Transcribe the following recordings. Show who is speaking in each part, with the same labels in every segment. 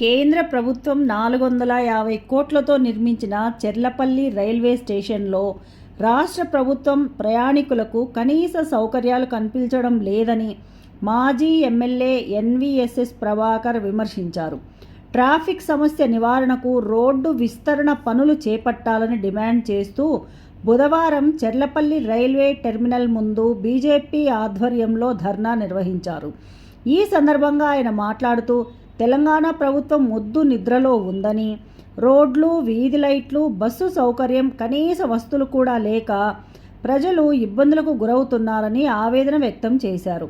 Speaker 1: కేంద్ర ప్రభుత్వం నాలుగు వందల యాభై కోట్లతో నిర్మించిన చెర్లపల్లి రైల్వే స్టేషన్లో రాష్ట్ర ప్రభుత్వం ప్రయాణికులకు కనీస సౌకర్యాలు కనిపించడం లేదని మాజీ ఎమ్మెల్యే ఎన్విఎస్ఎస్ ప్రభాకర్ విమర్శించారు. ట్రాఫిక్ సమస్య నివారణకు రోడ్డు విస్తరణ పనులు చేపట్టాలని డిమాండ్ చేస్తూ బుధవారం చెర్లపల్లి రైల్వే టెర్మినల్ ముందు బీజేపీ ఆధ్వర్యంలో ధర్నా నిర్వహించారు. ఈ సందర్భంగా ఆయన మాట్లాడుతూ తెలంగాణ ప్రభుత్వం ముద్దు నిద్రలో ఉందని రోడ్లు వీధి లైట్లు బస్సు సౌకర్యం కనీస వస్తువులు కూడా లేక ప్రజలు ఇబ్బందులకు గురవుతున్నారని ఆవేదన వ్యక్తం చేశారు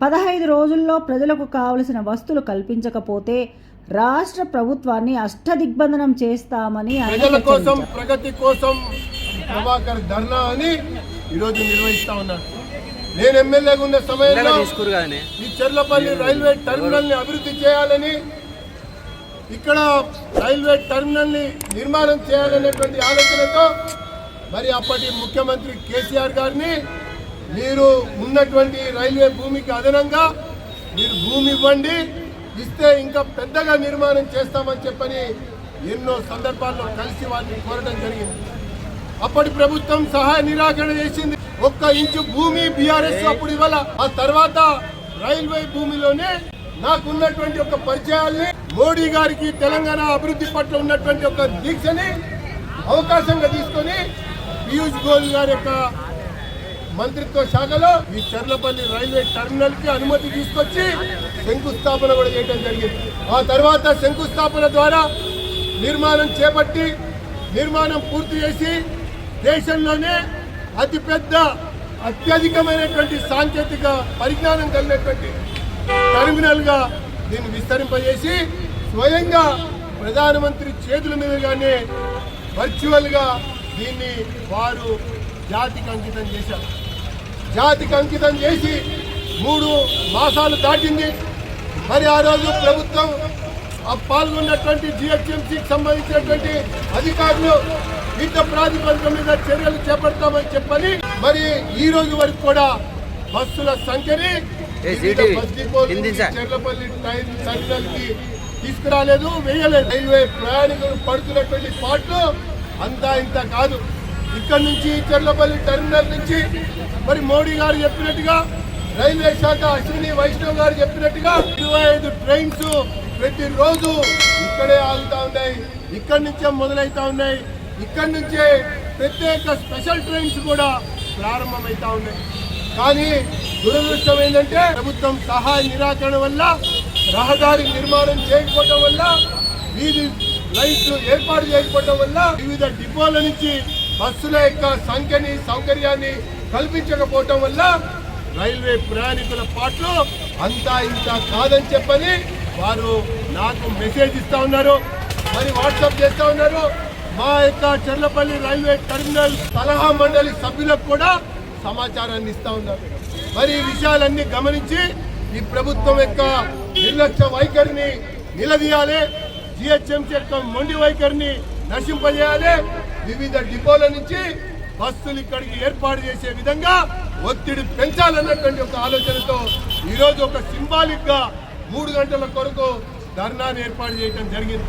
Speaker 1: పదహైదు రోజుల్లో ప్రజలకు కావలసిన వస్తువులు కల్పించకపోతే రాష్ట్ర ప్రభుత్వాన్ని అష్టదిగ్బంధనం చేస్తామని
Speaker 2: ప్రజల కోసం. ప్రగతి కోసం ప్రభాకర్ ధర్నా అని ఈరోజు నిర్వహిస్తా ఉన్నారు నేను ఎమ్మెల్యేగా ఉన్న సమయంలో ఈ చెర్లపల్లి రైల్వే టెర్మినల్ని అభివృద్ధి చేయాలని ఇక్కడ రైల్వే టెర్మినల్ని నిర్మాణం చేయాలనేటువంటి ఆలోచనతో మరి అప్పటి ముఖ్యమంత్రి కేసీఆర్ గారిని మీరు ఉన్నటువంటి రైల్వే భూమికి అదనంగా మీరు భూమి ఇవ్వండి ఇస్తే ఇంకా పెద్దగా నిర్మాణం చేస్తామని చెప్పని ఎన్నో సందర్భాల్లో కలిసి వారిని కోరడం జరిగింది. అప్పటి ప్రభుత్వం సహాయ నిరాకరణ చేసింది. ఒక్క ఇంచు భూమి బీఆర్ఎస్ అప్పుడు ఇవ్వాల. ఆ తర్వాత రైల్వే భూమిలోనే నాకున్నటువంటి ఒక పరిచయాల్ని మోడీ గారికి తెలంగాణ అభివృద్ధి పట్ల ఉన్నటువంటి ఒక దీక్షని అవకాశంగా తీసుకొని పీయూష్ గోయల్ గారి యొక్క మంత్రిత్వ శాఖలో ఈ చర్లపల్లి రైల్వే టెర్మినల్కి అనుమతి తీసుకొచ్చి శంకుస్థాపన కూడా చేయడం జరిగింది. ఆ తర్వాత శంకుస్థాపన ద్వారా నిర్మాణం చేపట్టి నిర్మాణం పూర్తి చేసి దేశంలోనే అతిపెద్ద అత్యధికమైనటువంటి సాంకేతిక పరిజ్ఞానం కలిగినటువంటి టర్మినల్గా దీన్ని విస్తరింపజేసి స్వయంగా ప్రధానమంత్రి చేతుల మీదుగానే వర్చువల్గా దీన్ని వారు జాతికి అంకితం చేశారు. జాతికి అంకితం చేసి మూడు మాసాలు దాటింది. మరి ఆ రోజు ప్రభుత్వం పాల్గొన్నటువంటి జిహెచ్ఎంసీకి సంబంధించినటువంటి అధికారులు యుద్ధ ప్రాతిపదిక మీద చర్యలు చేపడతామని చెప్పని మరి ఈ రోజు వరకు కూడా బస్సుల సంఖ్యని. చెర్లపల్లి ట్రైన్ టెర్మినల్కి తీసుకురాలేదు వేయలేదు. రైల్వే ప్రయాణికులు పడుతున్నటువంటి పాటలు అంతా ఇంత కాదు. ఇక్కడ నుంచి చెర్లపల్లి టెర్మినల్ నుంచి మరి మోడీ గారు చెప్పినట్టుగా రైల్వే శాఖ అశ్విని వైష్ణవ్ గారు చెప్పినట్టుగా ఇరవై ఐదు ట్రైన్స్ ప్రతిరోజు ఇక్కడే ఆగుతా ఉన్నాయి. ఇక్కడి నుంచే మొదలవుతా ఉన్నాయి. ఇక్కడి నుంచే ప్రత్యేక స్పెషల్ ట్రైన్స్ కూడా ప్రారంభమవుతా ఉన్నాయి. కానీ దురదృష్టం ఏంటంటే ప్రభుత్వం సహాయ నిరాకరణ వల్ల రహదారి నిర్మాణం చేయకపోవడం వల్ల వీధి లైట్లు ఏర్పాటు చేయకపోవడం వల్ల వివిధ డిపోల నుంచి బస్సుల యొక్క సంఖ్యని సౌకర్యాన్ని కల్పించకపోవటం వల్ల రైల్వే ప్రయాణికుల పాటలు అంతా ఇంత కాదని చెప్పని వారు నాకు మెసేజ్ ఇస్తా ఉన్నారు. మరి వాట్సాప్ చేస్తా ఉన్నారు. మా యొక్క చెర్లపల్లి రైల్వే టెర్మినల్ సలహా మండలి సభ్యులకు కూడా సమాచారాన్ని ఇస్తా ఉన్నారు. మరి ఈ విషయాలన్నీ గమనించి ఈ ప్రభుత్వం యొక్క నిర్లక్ష్య వైఖరిని నిలదీయాలి. జిహెచ్ఎంసీ యొక్క మొండి వైఖరిని నశింపజేయాలి. వివిధ డిపోల నుంచి బస్సులు ఇక్కడికి ఏర్పాటు చేసే విధంగా ఒత్తిడి పెంచాలన్నటువంటి ఒక ఆలోచనతో ఈరోజు ఒక సింబాలిక్గా మూడు గంటల కొరకు ధర్నాను ఏర్పాటు చేయడం జరిగింది.